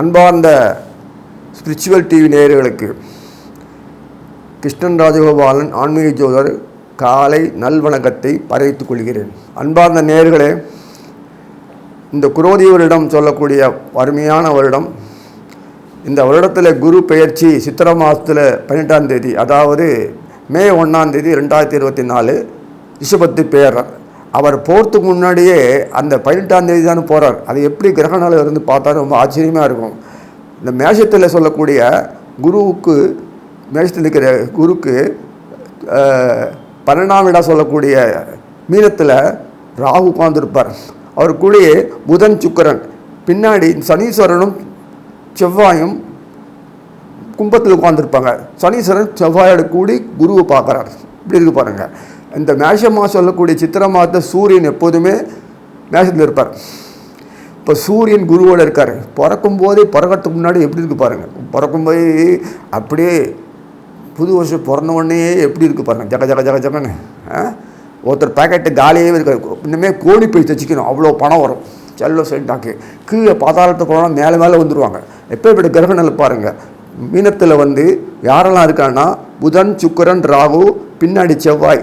அன்பார்ந்த spiritual TV நேயர்களுக்கு கிருஷ்ணன் ராஜகோபாலன் ஆன்மீக ஜோதர் காலை நல்வணக்கத்தை பரவித்துக் கொள்கிறேன். அன்பார்ந்த நேயர்களே இந்த குரோதி வருடம் சொல்லக்கூடிய அருமையான வருடம். இந்த வருடத்தில் குரு பெயர்ச்சி சித்திரை மாதத்தில் பன்னெண்டாம் தேதி அதாவது மே ஒன்றாம் தேதி ரெண்டாயிரத்தி இருபத்தி நாலு ரிஷபத்து பேரர் அவர் போகிறதுக்கு முன்னாடியே அந்த பதினெட்டாம் தேதி தானே போகிறார் அது எப்படி கிரகணால இருந்து பார்த்தா ரொம்ப ஆச்சரியமாக இருக்கும். இந்த மேஷத்தில் சொல்லக்கூடிய குருவுக்கு மேஷத்தில் இருக்கிற குருக்கு பன்னெண்டாம் இடம் சொல்லக்கூடிய மீனத்தில் ராகு உட்காந்துருப்பார் அவர் கூடயே புதன் சுக்கிரன். பின்னாடி சனீஸ்வரனும் செவ்வாயும் கும்பத்தில் உட்காந்துருப்பாங்க சனீஸ்வரன் செவ்வாயோட கூடி குருவை பார்க்குறார். இப்படி இருக்கு பாருங்கள் இந்த மேஷமாக சொல்லக்கூடிய சித்திரை மாதத்தை சூரியன் எப்போதுமே மேஷத்தில் இருப்பார். இப்போ சூரியன் குருவோட இருக்கார். பிறக்கும் போதே பிறக்கிறதுக்கு முன்னாடி எப்படி இருக்கு பாருங்கள் பிறக்கும் போதே அப்படியே புது வருஷம் பிறந்த உடனே எப்படி இருக்கு பாருங்க. ஜக ஜக ஜக ஜகன்னு ஆ? ஒருத்தர் பேக்கெட்டு காலியாகவே இருக்காது இன்னுமே கோழி போய் தைச்சிக்கணும். அவ்வளோ பணம் வரும். செல்ல செல்டாக்கு கீழே பாதாளத்தை போனால் மேலே மேலே வந்துடுவாங்க எப்போ இப்படி நிலை பாருங்கள் மீனத்தில் வந்து யாரெல்லாம் இருக்காங்கன்னா புதன் சுக்கிரன் ராகு பின்னாடி செவ்வாய்.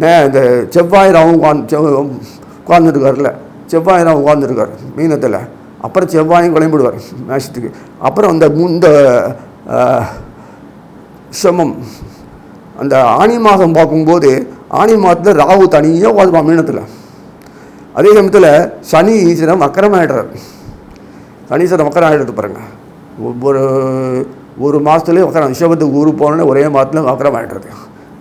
மே இந்த செவ்வாய் ராவும் உட்காந்து உட்காந்துருக்காருல செவ்வாய் ராவும் உட்காந்துருக்கார் மீனத்தில். அப்புறம் செவ்வாயும் குழம்பிடுவார் மேஷத்துக்கு. அப்புறம் அந்த இந்த சமம் அந்த ஆனி மாதம் பார்க்கும்போது ஆனி மாதத்தில் ராகு தனியாக உட்காந்துருப்பான் மீனத்தில். அதே சமயத்தில் சனி ஈஸ்வரம் வக்கரமாயிடுறார். சனீஸ்வரன் வக்கரம் ஆகிடுறது பாருங்க. ஒவ்வொரு ஒரு மாதத்துலேயே வக்கரம் ரிஷபத்துக்கு ஊரு போனோன்னே ஒரே மாதத்துல வக்கரம் ஆகிடுறது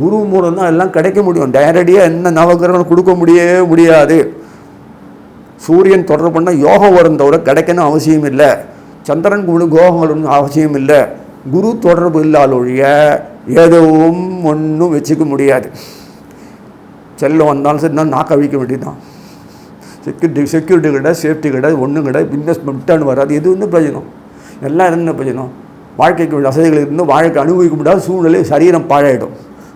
குரு மூலம் தான் எல்லாம் கிடைக்க முடியும். டைரடியாக என்ன நவகிரகம் கொடுக்க முடியவே முடியாது. சூரியன் தொடர்பு பண்ணால் யோகம் வரும் தவிர கிடைக்கணும் அவசியம் இல்லை. சந்திரன் குழு கோகங்கள் அவசியம் இல்லை. குரு தொடர்பு இல்லாத ஒழிய எதுவும் ஒன்றும் வச்சுக்க முடியாது. செல்லம் வந்தாலும் சரி நான் நாக்க அழிக்க வேண்டியதுதான். செக்யூரிட்டி செக்யூரிட்டி கிடையாது சேஃப்டி கிடையாது ஒன்றும் கிடையாது. இன்வெஸ்ட்மெண்ட் ரிட்டர்ன் வராது. எது ஒன்றும் பிரயோஜனம்? எல்லாம் என்ன பிரயோஜனம்? வாழ்க்கைக்கு வசதிகள் இருந்து வாழ்க்கை அனுபவிக்க முடியாத சூழ்நிலை சரீரம் பாழாயிடும்.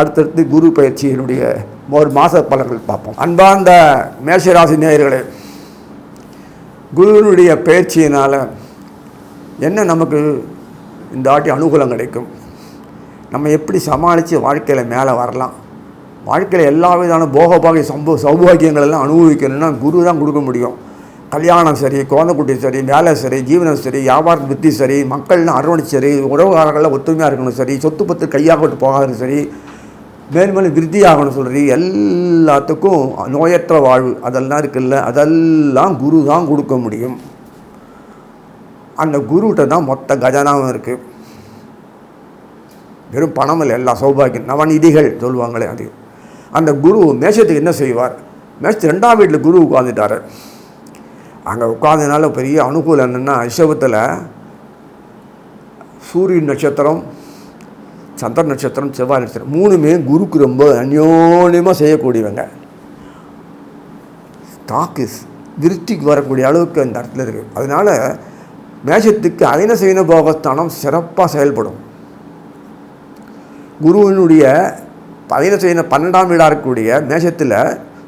அடுத்தடுத்து குரு பயிற்சியினுடைய ஒரு மாத பலன்கள் பார்ப்போம். அன்பார்ந்த மேஷராசி நேயர்களே குருவினுடைய பயிற்சியினால் என்ன நமக்கு இந்த ஆட்டி அனுகூலம் கிடைக்கும்? நம்ம எப்படி சமாளித்து வாழ்க்கையில் மேலே வரலாம்? வாழ்க்கையில் எல்லா விதமான போகபாகிய சம்பவ சௌபாகியங்களெல்லாம் அனுபவிக்கணும்னா குரு தான் கொடுக்க முடியும். கல்யாணம் சரி குழந்தைக்குட்டி சரி வேலை சரி ஜீவனம் சரி வியாபார புத்தி சரி மக்கள்னு அரவணை சரி உறவுகாரங்களில் ஒத்துமையாக இருக்கணும் சரி சொத்து பத்து கையாகப்பட்டு போகாது சரி மேன்மேலும் விருத்தி ஆகணும் சொல்கிறது எல்லாத்துக்கும் நோயற்ற வாழ்வு அதெல்லாம் இருக்குல்ல அதெல்லாம் குரு தான் கொடுக்க முடியும். அந்த குருகிட்ட தான் மொத்த கஜனாவும் இருக்குது வெறும் பணம் இல்லை எல்லா சௌபாகியம் நவநிதிகள் சொல்லுவாங்களே அது. அந்த குரு மேஷத்துக்கு என்ன செய்வார்? மேஷத்து ரெண்டாம் வீட்டில் குரு உட்காந்துட்டார் அங்கே உட்காந்ததுனால பெரிய அனுகூலம் என்னென்னா ரிஷபத்தில் சூரியன் நட்சத்திரம் சந்திர நட்சத்திரம் செவ்வாய் நட்சத்திரம் மூணுமே குருக்கு ரொம்ப அந்யோன்யமாக செய்யக்கூடியவங்க. தாக்கு விருத்திக்கு வரக்கூடிய அளவுக்கு அந்த இடத்துல இருக்குது அதனால் மேஷத்துக்கு அயன செய்ன போகஸ்தானம் சிறப்பாக செயல்படும். குருவினுடைய அயன செய்ன பன்னெண்டாம் வீடாக இருக்கக்கூடிய மேஷத்தில்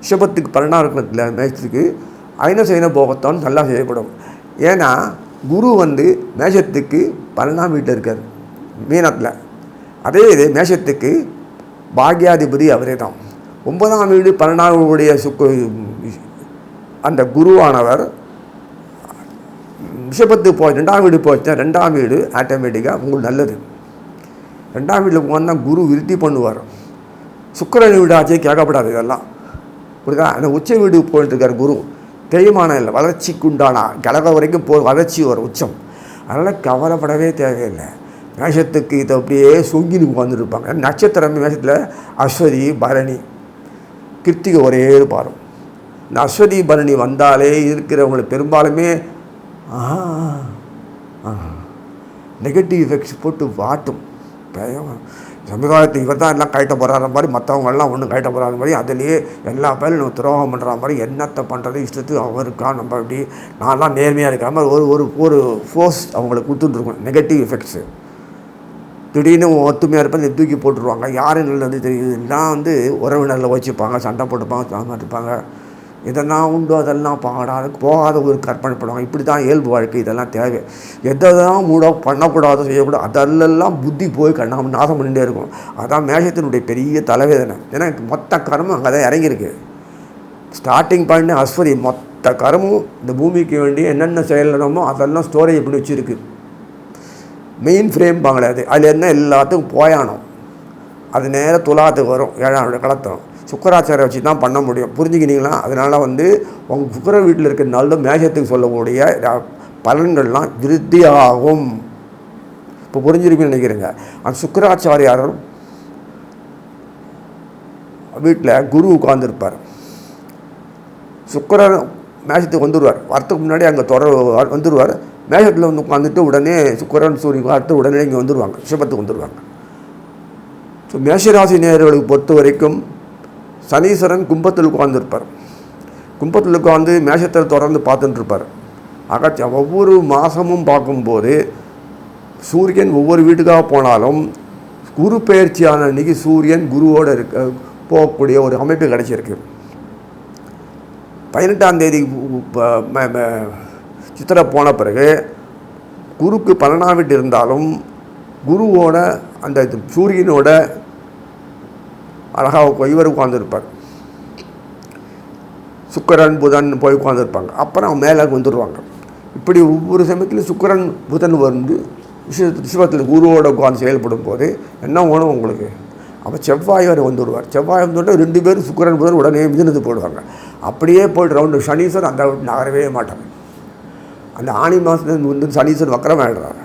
ரிஷபத்துக்கு பன்னெண்டாம் இருக்கிறதுல மேஷத்துக்கு அயன செய்ன போகத்தான் நல்லா செயல்படும் ஏன்னா குரு வந்து மேஷத்துக்கு பன்னெண்டாம் வீட்டில் இருக்கார் மீனத்தில். அதே இது மேஷத்துக்கு பாக்யாதிபதி அவரே தான் ஒன்பதாம் வீடு பன்னெண்டாம் சுக்கு அந்த குருவானவர் விஷபத்து போய் ரெண்டாம் வீடு போச்சுன்னா ரெண்டாம் வீடு ஆட்டோமேட்டிக்காக உங்களுக்கு நல்லது. ரெண்டாம் வீட்டில் போனால் குரு விருத்தி பண்ணுவார். சுக்கரன் வீடு கேட்கப்படாது இதெல்லாம். புரியுதா? அந்த உச்ச வீடு போயிட்டுருக்கார் குரு. தேய்மானம் இல்லை. வளர்ச்சிக்கு உண்டானா கலக வரைக்கும் போ வளர்ச்சி வரும் உச்சம். அதனால் கவலைப்படவே தேவையில்லை. மேஷத்துக்கு இதை அப்படியே சொங்கினு உட்காந்துருப்பாங்க நட்சத்திரம் மேஷத்தில் அஸ்வதி பரணி கிருத்திகை ஒரே பாரம். இந்த அஸ்வதி பரணி வந்தாலே இருக்கிறவங்களுக்கு பெரும்பாலுமே நெகட்டிவ் எஃபெக்ட்ஸ் போட்டு வாட்டும். சமுதாயத்தை இவர் தான் எல்லாம் கழட்ட போகிறாத மாதிரி மற்றவங்கெல்லாம் ஒன்றும் கழட்ட போகிறாரு மாதிரி அதுலேயே எல்லா பேரும் நம்ம துரோகம் பண்ணுற மாதிரி என்னத்தை பண்ணுறது இஷ்டத்துக்கு அவன் நம்ம இப்படி நான்லாம் நேர்மையாக இருக்கிற மாதிரி ஒரு ஒரு ஒரு ஃபோர்ஸ் அவங்களுக்கு கொடுத்துட்ருக்கோம் நெகட்டிவ் எஃபெக்ட்ஸு திடீர்னு ஒத்துமையாக இருப்பாங்க தூக்கி போட்டுருவாங்க. யார் நல்லது தெரியுது? எல்லாம் வந்து உறவினரில் வச்சுப்பாங்க சண்டை போட்டுப்பாங்க சாமான் இருப்பாங்க இதெல்லாம் உண்டு அதெல்லாம் பாடாது போகாத ஒரு கற்பனை பண்ணுவாங்க. இப்படி தான் இயல்பு வாழ்க்கை இதெல்லாம் தேவை. எதெல்லாம் மூட பண்ணக்கூடாது செய்யக்கூடாது அதெல்லாம் புத்தி போய் கண்ணா நாசம் பண்ணிகிட்டே இருக்கும். அதான் மேஷத்தினுடைய பெரிய தலைவேதனை. ஏன்னா மொத்த கர்மம் அங்கே தான் இறங்கியிருக்கு. ஸ்டார்டிங் பாயிண்ட் அஸ்வதி மொத்த கர்மம் இந்த பூமிக்கு வேண்டிய என்னென்ன செயலணுமோ அதெல்லாம் ஸ்டோரேஜ் பண்ணி வச்சுருக்கு. மெயின் ஃப்ரேம் பாங்களே அது அதில் என்ன எல்லாத்துக்கும் போயானோம் அது நேராக துலாத்துக்கு வரும். ஏழாம் களத்தம். சுக்கராச்சாரம் வச்சு தான் பண்ண முடியும். புரிஞ்சுக்கினீங்களா? அதனால் வந்து உங்கள் சுக்கர வீட்டில் இருக்கிற நாள் மேஷத்துக்கு சொல்லக்கூடிய பலன்கள்லாம் விருத்தியாகும். இப்போ புரிஞ்சிருக்குன்னு நினைக்கிறேங்க. அந்த சுக்கராச்சாரியார் வீட்டில் குரு உட்கார்ந்துருப்பார். சுக்கரன் மேஷத்துக்கு வந்துடுவார் வரத்துக்கு முன்னாடி அங்கே தொடர் வந்துடுவார் மேஷத்தில் வந்து உட்காந்துட்டு உடனே சுக்கரன் சூரியன் பார்த்து உடனே இங்கே வந்துடுவாங்க ரிஷபத்துக்கு வந்துடுவாங்க ஸோ மேஷராசி நேயர்களுக்கு பொறுத்த வரைக்கும் சனீஸ்வரன் கும்பத்தில் உட்கார்ந்துருப்பார். கும்பத்தில் உட்காந்து மேஷத்தில் தொடர்ந்து பார்த்துட்டு இருப்பார் ஒவ்வொரு மாதமும் பார்க்கும்போது சூரியன் ஒவ்வொரு வீட்டுக்காக போனாலும் குரு பயிற்சியான அன்னைக்கு சூரியன் குருவோடு இருக்க போகக்கூடிய ஒரு அமைப்பு கிடச்சிருக்கு. பதினெட்டாம் தேதி சித்திரை போன பிறகு குருக்கு பன்னெண்டாம் வீட்டு இருந்தாலும் குருவோட அந்த இது சூரியனோட அழகாக இவர் உட்காந்துருப்பார் சுக்கரன் புதன் போய் உட்காந்துருப்பாங்க அப்புறம் மேலே வந்துடுவாங்க இப்படி ஒவ்வொரு சமயத்திலும் சுக்கரன் புதன் வந்து விஷய விஷயத்தில் குருவோட உட்காந்து செயல்படும் போது என்ன வேணும் உங்களுக்கு? அப்போ செவ்வாய் வரை வந்துடுவார் செவ்வாய் வந்தோடனே ரெண்டு பேரும் சுக்கரன் புதன் உடனே மிதினது போடுவாங்க. அப்படியே போய்ட்டு ரவுண்டு சனீஸ்வரன் அந்த நகரவே மாட்டாங்க அந்த ஆணி மாதத்துல வந்து சனீஸ்வரன் வக்கரம் ஆயிடுறாரு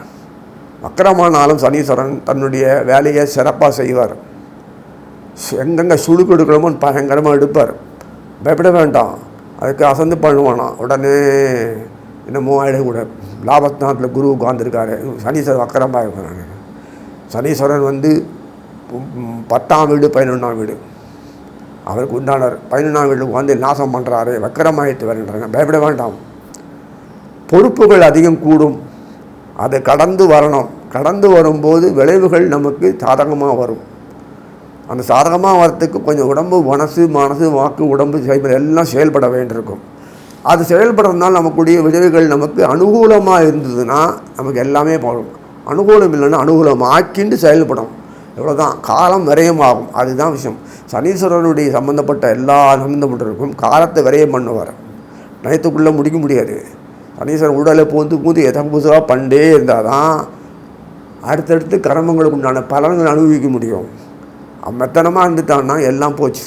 வக்கரமானாலும் சனீஸ்வரன் தன்னுடைய வேலையை சிறப்பாக செய்வார். எங்கெங்கே சுழுக்கு எடுக்கணுமோ பயங்கரமாக எடுப்பார். பயப்பட வேண்டாம். அதுக்கு அசந்து பண்ணுவானா. உடனே என்னமோ ஆகிடக்கூடாது லாபஸ்தானத்தில் குரு உட்காந்துருக்காரு சனீஸ்வரன் வக்கரமாக இருக்கிறாங்க சனீஸ்வரன் வந்து பத்தாம் வீடு பதினொன்றாம் வீடு. அவருக்கு உண்டானார். பதினொன்றாம் வீடு உட்காந்து நாசம் பண்ணுறாரு வக்கரமாயிட்டு வருன்றாங்க பயப்பட வேண்டாம். பொறுப்புகள் அதிகம் கூடும். அதை கடந்து வரணும். கடந்து வரும்போது விளைவுகள் நமக்கு சாதகமாக வரும். அந்த சாதகமாக வரத்துக்கு கொஞ்சம் உடம்பு மனசு மனசு வாக்கு உடம்பு செயல்பட எல்லாம் செயல்பட வேண்டியிருக்கும். அது செயல்படுறதுனால நமக்குடைய விளைவுகள் நமக்கு அனுகூலமாக இருந்ததுன்னா நமக்கு எல்லாமே போகும். அனுகூலம் இல்லைன்னா அனுகூலம் ஆக்கிண்டு செயல்படும். இவ்வளோதான் காலம் விரயமாகும். அதுதான் விஷயம். சனீஸ்வரனுடைய சம்மந்தப்பட்ட எல்லா சம்மந்தப்பட்டிருக்கும் காலத்தை விரயம் பண்ணுவார். நயத்துக்குள்ளே முடிக்க முடியாது. சனீஸ்வரன் உடலை பூந்து பூந்து எதை புதுசாக பண்ணிட்டே இருந்தால் தான் அடுத்தடுத்து கர்மங்களுக்கு உண்டான பலன்கள் அனுபவிக்க முடியும். மெத்தனமாக இருந்துட்டான்னா எல்லாம் போச்சு.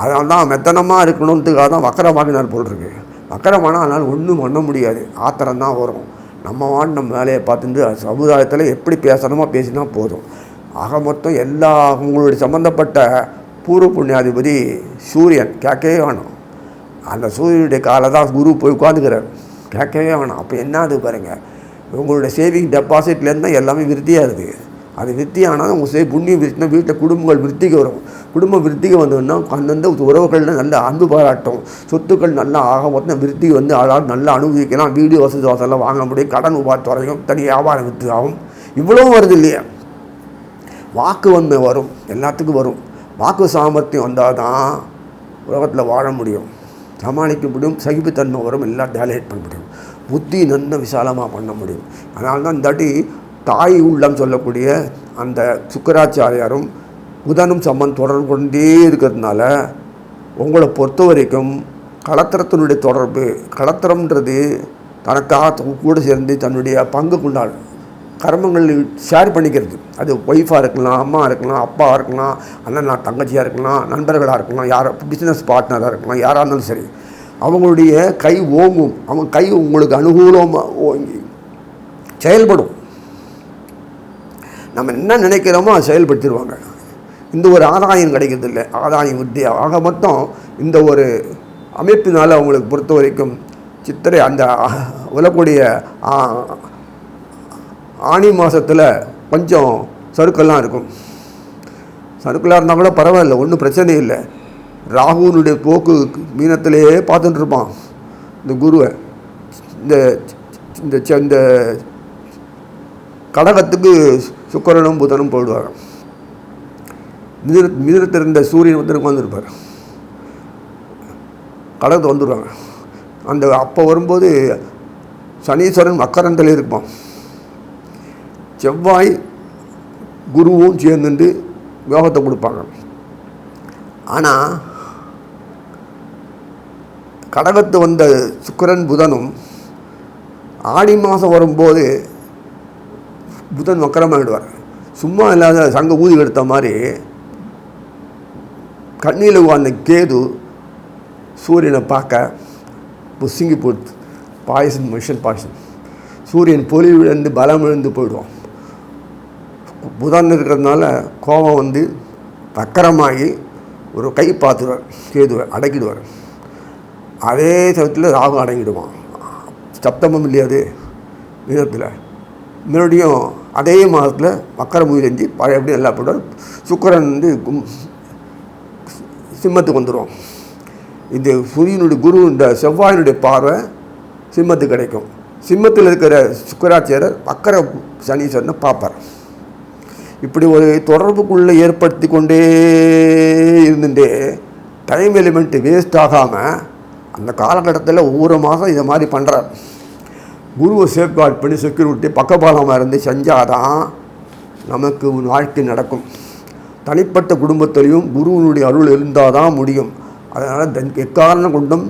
அதனால தான் மெத்தனமாக இருக்கணுன்றதுக்காக தான் வக்கரமாகினார் போல் போட்டிருக்கு வக்கரமானால் அதனால் ஒன்றும் பண்ண முடியாது. ஆத்திரம் தான் வரும். நம்ம வாட்டு நம்ம வேலையை பார்த்துட்டு சமுதாயத்தில் எப்படி பேசணுமோ பேசினா போதும். ஆக மொத்தம் எல்லா உங்களுடைய சம்மந்தப்பட்ட பூர்வ புண்ணியாதிபதி சூரியன் கேட்கவே வேணும். அந்த சூரியனுடைய காலை தான் குரு போய் உட்காந்துக்கிறார் கேட்கவே வேணாம். அப்போ என்ன அது பாருங்கள் உங்களுடைய சேவிங் டெபாசிட்லேருந்து தான் எல்லாமே விருத்தியாக இருக்குது அது விருத்தி ஆனால் உங்கள் சே புண்ணியம் விருத்தினா வீட்டில் குடும்பங்கள் விருத்திக்கு வரும். குடும்பம் விருத்திக்கு வந்ததுன்னா அந்தந்த உறவுகளில் நல்ல அன்பு பாராட்டும். சொத்துக்கள் நல்லா ஆக மொத்தம் விருத்திக்கு வந்து ஆளால் நல்லா அனுபவிக்கலாம். வீடு வசதி வாசலாம் வாங்க முடியும். கடன் உபாத்து வரைக்கும் தனி வியாபாரம் வித்து ஆகும். இவ்வளவும் வருது இல்லையா? வாக்கு வன்மை வரும். எல்லாத்துக்கும் வரும். வாக்கு சாமர்த்தியம் வந்தால் தான் உலகத்தில் வாழ முடியும். சமாளிக்க முடியும் சகிப்புத்தன்மை வரும் எல்லாம் டேலேட் பண்ண முடியும். புத்தி நன்ன விசாலமாக பண்ண முடியும். அதனால தான் இந்தாட்டி தாய் உள்ளம் சொல்லக்கூடிய அந்த சுக்கராச்சாரியாரும் புதனும் சம்மன் தொடர்பு கொண்டே இருக்கிறதுனால உங்களை பொறுத்த வரைக்கும் கலத்திரத்தினுடைய தொடர்பு கலத்திரம்ன்றது தனக்காக கூட சேர்ந்து தன்னுடைய பங்குக்குண்டாள் கர்மங்கள் ஷேர் பண்ணிக்கிறது. அது ஒய்ஃபாக இருக்கலாம் அம்மா இருக்கலாம் அப்பா இருக்கலாம் அண்ணன் தங்கச்சியாக இருக்கலாம் நண்பர்களாக இருக்கலாம் யார் பிஸ்னஸ் பார்ட்னராக இருக்கலாம் யாராக இருந்தாலும் சரி அவங்களுடைய கை ஓங்கும். அவங்க கை உங்களுக்கு அனுகூலமாக ஓங்கி செயல்படும். நம்ம என்ன நினைக்கிறோமோ அதை செயல்படுத்திடுவாங்க. இந்த ஒரு ஆதாயம் கிடைக்கிறதில்ல. ஆதாயம் வித்தியா ஆக மொத்தம் இந்த ஒரு அமைப்பினால் அவங்களுக்கு பொறுத்த வரைக்கும் சித்திரை அந்த உலக்கூடிய ஆனி மாதத்தில் கொஞ்சம் சறுக்கெல்லாம் இருக்கும். சறுக்கெல்லாம் இருந்தால் கூட பரவாயில்ல ஒன்றும் பிரச்சனை இல்லை. ராகுனுடைய போக்கு மீனத்திலேயே பார்த்துட்டு இருப்பான். இந்த குருவை. இந்த இந்த இந்த கடகத்துக்கு சுக்கரனும் புதனும் போடுவார் மிதிர மிதிரத்தில் இருந்த சூரியன் வந்து உட்காந்துருப்பார் கடகத்தை வந்துடுவாங்க. அந்த அப்போ வரும்போது சனீஸ்வரன் மக்கரந்தில் இருப்பான். செவ்வாய் குருவும் சேர்ந்துட்டு யோகத்தை கொடுப்பாங்க. ஆனால் கடகத்து வந்த சுக்கரன் புதனும் ஆடி மாதம் வரும்போது புதன் வக்கரமாகிடுவார் சும்மா இல்லாத சங்க ஊதி எடுத்த மாதிரி கண்ணியில் உட்கார்ந்த கேது சூரியனை பார்க்க புசிங்கி போட்டு பாயசன் மிஷன் பாய்சன் சூரியன் பொலிவிழந்து பலம் இழந்து போயிடுவோம் புதன் இருக்கிறதுனால கோபம் வந்து தக்கரமாகி ஒரு கை பார்த்துருவார் கேதுவார் அடக்கிடுவார். அதே சமயத்தில் ராகு அடங்கிடுவான். சப்தமம் இல்லையாது அது மறுபடியும் அதே மாதத்தில் மக்கர முயலஞ்சி பழைய எப்படி நல்லா போடுவார் சுக்கரன் வந்து கும்- சிம்மத்துக்கு வந்துடும் இந்த சூரியனுடைய குரு இந்த செவ்வாயினுடைய பார்வை சிம்மத்துக்கு கிடைக்கும். சிம்மத்தில் இருக்கிற சுக்கராச்சாரர் மக்கர சனீஸ்வரனை பார்ப்பார். இப்படி ஒரு தொடர்புக்குள்ளே ஏற்படுத்தி கொண்டே இருந்துட்டு டைம் எலிமெண்ட் வேஸ்ட் ஆகாமல் அந்த காலகட்டத்தில் ஒவ்வொரு மாதம் இதை மாதிரி பண்ணுறார் குருவை சேஃப்கார்ட் பண்ணி செக்யூரிட்டி பக்கபாலமாக இருந்து செஞ்சால் தான் நமக்கு வாழ்க்கை நடக்கும். தனிப்பட்ட குடும்பத்திலையும் குருவினுடைய அருள் இருந்தால் தான் முடியும். அதனால் தன் எக்காரணம் கொண்டும்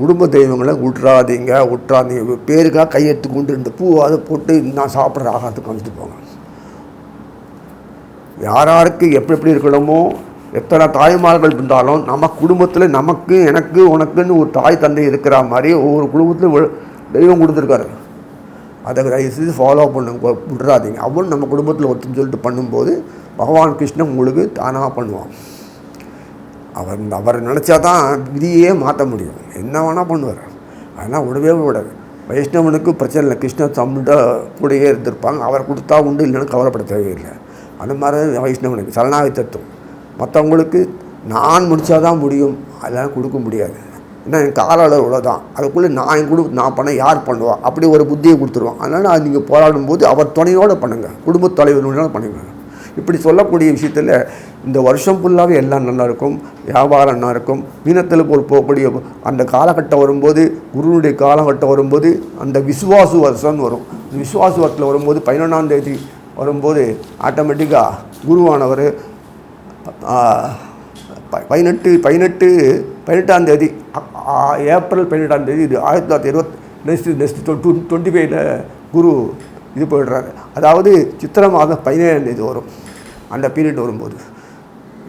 குடும்ப தெய்வங்களை விட்றாதீங்க விட்றாதீங்க பேருக்காக கையெடுத்து கொண்டு இந்த பூவாவது போட்டு நான் சாப்பிட்ற ஆகாரத்துக்கு வந்துட்டு போங்க. யாராருக்கு எப்படி எப்படி இருக்கணுமோ எத்தனை தாய்மார்கள் இருந்தாலும் நம்ம குடும்பத்தில் நமக்கு எனக்கு உனக்குன்னு ஒரு தாய் தந்தை இருக்கிற மாதிரி ஒவ்வொரு குடும்பத்திலும் தெய்வம் கொடுத்துருக்காரு. அதை தயவு செய்து ஃபாலோ பண்ண விட்றாதீங்க அவன் நம்ம குடும்பத்தில் ஒருத்தன் சொல்லிட்டு பண்ணும்போது பகவான் கிருஷ்ணன் உங்களுக்கு தானாக பண்ணுவான். அவர் அவர் நினச்சா தான் விதியே மாற்ற முடியும். என்ன வேணால் பண்ணுவார். ஆனால் விடவே விடாது. வைஷ்ணவனுக்கு பிரச்சனை இல்லை. கிருஷ்ணன் தம்மிட்ட கூடயே இருந்திருப்பாங்க. அவர் கொடுத்தா உண்டு இல்லைன்னு கவலைப்பட தேவையில்லை. அந்த மாதிரி தான் வைஷ்ணவனுக்கு சரணாகி தத்துவம் மற்றவங்களுக்கு நான் முடித்தா தான் முடியும். அதெல்லாம் கொடுக்க முடியாது. ஏன்னா என் கால அளவு தான் அதுக்குள்ளே நான் என் குடு நான் பண்ண யார் பண்ணுவா? அப்படி ஒரு புத்தியை கொடுத்துருவான். அதனால் அது நீங்கள் போராடும் போது அவர் துணையோடு பண்ணுங்கள் குடும்பத் தலைவர்களோட பண்ணுங்கள் இப்படி சொல்லக்கூடிய விஷயத்தில் இந்த வருஷம் ஃபுல்லாகவே எல்லாம் நல்லா இருக்கும். வியாபாரம் நல்லா இருக்கும். மீனத்தில் போல் போகக்கூடிய அந்த காலகட்டம் வரும்போது குருனுடைய காலகட்டம் வரும்போது அந்த விசுவாசு வருஷம்னு வரும். விசுவாசு வருஷத்தில் வரும்போது பதினொன்றாம் தேதி வரும்போது ஆட்டோமேட்டிக்காக குருவானவர் ப- பதினெட்டு பதினெட்டு பதினெட்டாம் தேதி ஏப்ரல் பதினெட்டாம் தேதி இது ஆயிரத்தி தொள்ளாயிரத்தி இருபத்தி நெக்ஸ்ட் நெக்ஸ்ட் டுவெண்ட்டி ஃபைவ்ல குரு இது போயிடுறாரு. அதாவது சித்திரை மாதம் பதினேழாம் தேதி வரும். அந்த பீரியட் வரும்போது.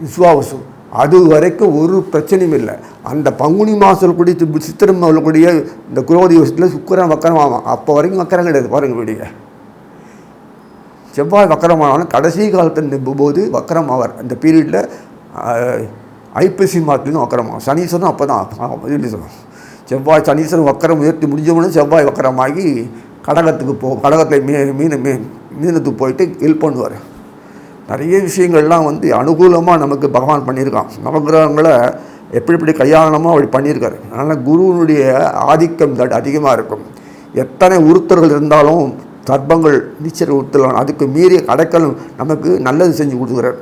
விஸ்வாவசு அது வரைக்கும் ஒரு பிரச்சனையும் இல்லை. அந்த பங்குனி மாதம் கூடிய தி- சித்திரை மாதம் இந்த குரோதி வருஷத்தில் சுக்கரன் வக்கரம் ஆமாம் அப்போ வரைக்கும் வக்கரம் கிடையாது. பாருங்கள் வீடியோ செவ்வாய் வக்கரமானாலும் கடைசி காலத்தில் நிற்பும்போது வக்கரம் ஆவார் அந்த பீரியடில் ஐப்பசி மாதத்துலேயும் வக்கரமாகும் சனீஸ்வரன் அப்போ தான் செவ்வாய் சனீஸ்வரன் வக்கரம் உயர்த்தி முடிஞ்சவொடனே செவ்வாய் வக்கரமாகி கடகத்துக்கு போ கடகத்தில் மீ மீன் மீ மீனத்துக்கு போயிட்டு ஹெல்ப் பண்ணுவார். நிறைய விஷயங்கள்லாம் வந்து அனுகூலமாக நமக்கு பகவான் பண்ணியிருக்கான். நவகிரகங்களை எப்படி எப்படி கையாளணுமோ அப்படி பண்ணியிருக்காரு. அதனால் குருவினுடைய ஆதிக்கம் அதிகமாக இருக்கும். எத்தனை உறுத்தர்கள் இருந்தாலும் தர்ப்பங்கள் நீச்சல் உத்தலான் அதுக்கு மீறிய அடைக்கல் நமக்கு நல்லது செஞ்சு கொடுக்குறார்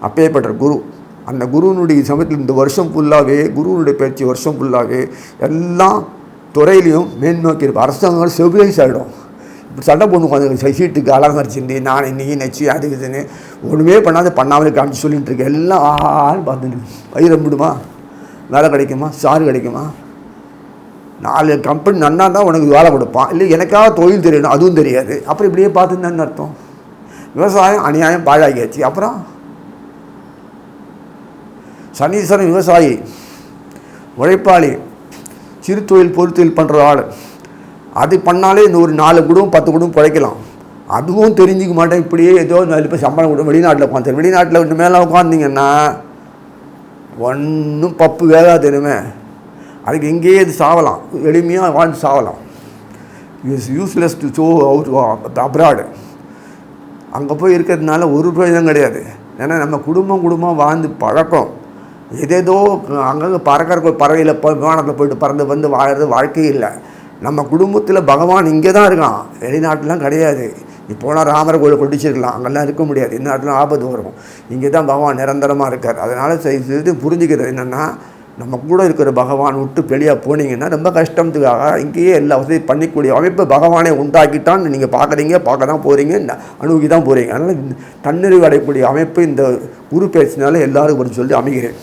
அப்பேற்பட்ட குரு. அந்த குருவினுடைய சமயத்தில் இந்த வருஷம் ஃபுல்லாகவே குருவினுடைய பயிற்சி வருஷம் ஃபுல்லாகவே எல்லா துறையிலையும் மேன்நோக்கி இருக்கும் அரசாங்கம் செவிலைஸ் ஆகிடும் இப்படி சண்டை பொண்ணு கொஞ்சம் சீட்டுக்கு அலங்கரிச்சிருந்து நான் இன்னைக்கு நச்சு அது இதுன்னு ஒன்றுமே பண்ணாத பண்ணாமலே காமிச்சு சொல்லிட்டு இருக்கேன் எல்லாம் ஆள் பார்த்துட்டு வயிறு வேலை கிடைக்குமா? சாறு கிடைக்குமா? நாலு கம்பெனி நன்னா தான் உனக்கு வேலை கொடுப்பான். இல்லை எனக்காக தொழில் தெரியணும் அதுவும் தெரியாது. அப்புறம் இப்படியே பார்த்துன்னு அர்த்தம்? விவசாயம் அநியாயம் பாழாகியாச்சு. அப்புறம்? சனீஸ்வரன் விவசாயி உழைப்பாளி சிறு தொழில் பொறுத்தொழில் பண்ணுற ஆள். அது பண்ணாலே இந்த ஒரு நாலு குடும்பம் பத்து குடும்பம் பிழைக்கலாம். அதுவும் தெரிஞ்சுக்க மாட்டேன். இப்படியே ஏதோ நாலு பேர் சம்பளம் கொடுக்கும் வெளிநாட்டில் உட்காந்து வெளிநாட்டில் விட்டு மேலே உட்காந்திங்கன்னா ஒன்றும் பப்பு வேகாது இனிமே. அதுக்கு இங்கேயே இது சாவலாம். எளிமையாக வாழ்ந்து சாவலாம். Is useless to show out abroad அங்கே போய் இருக்கிறதுனால ஒரு பிரயோஜனம் கிடையாது. ஏன்னா நம்ம குடும்பம் குடும்பம் வாழ்ந்து பழக்கம். எதேதோ அங்கங்கே பறக்கிற பறவையில் போய் விமானத்தில் போயிட்டு பறந்து வந்து வாழறது வாழ்க்கை இல்லை. நம்ம குடும்பத்தில் பகவான் இங்கே தான் இருக்கான். வெளிநாட்டிலாம் கிடையாது. இப்போலாம் ராமர் கோயில் கொடிச்சிருக்கலாம் அங்கெல்லாம் இருக்க முடியாது. இந்த இடத்துல ஆபத்து வரும். இங்கே தான் பகவான் நிரந்தரமாக இருக்கார். அதனால் இது புரிஞ்சுக்கிறது என்னென்னா நம்ம கூட இருக்கிற பகவான் விட்டு வெளியாக போனீங்கன்னா ரொம்ப கஷ்டத்துக்காக இங்கேயே எல்லா வசதியும் பண்ணிக்கூடிய அமைப்பு பகவானே உண்டாக்கிட்டான்னு நீங்கள் பார்க்குறீங்க பார்க்க தான் போகிறீங்க அணுகி தான் போகிறீங்க அதனால் தன்னிறைவு அடையக்கூடிய அமைப்பு இந்த குரு பேச்சினால எல்லாரும் ஒரு சொல்லி அமைகிறேன்.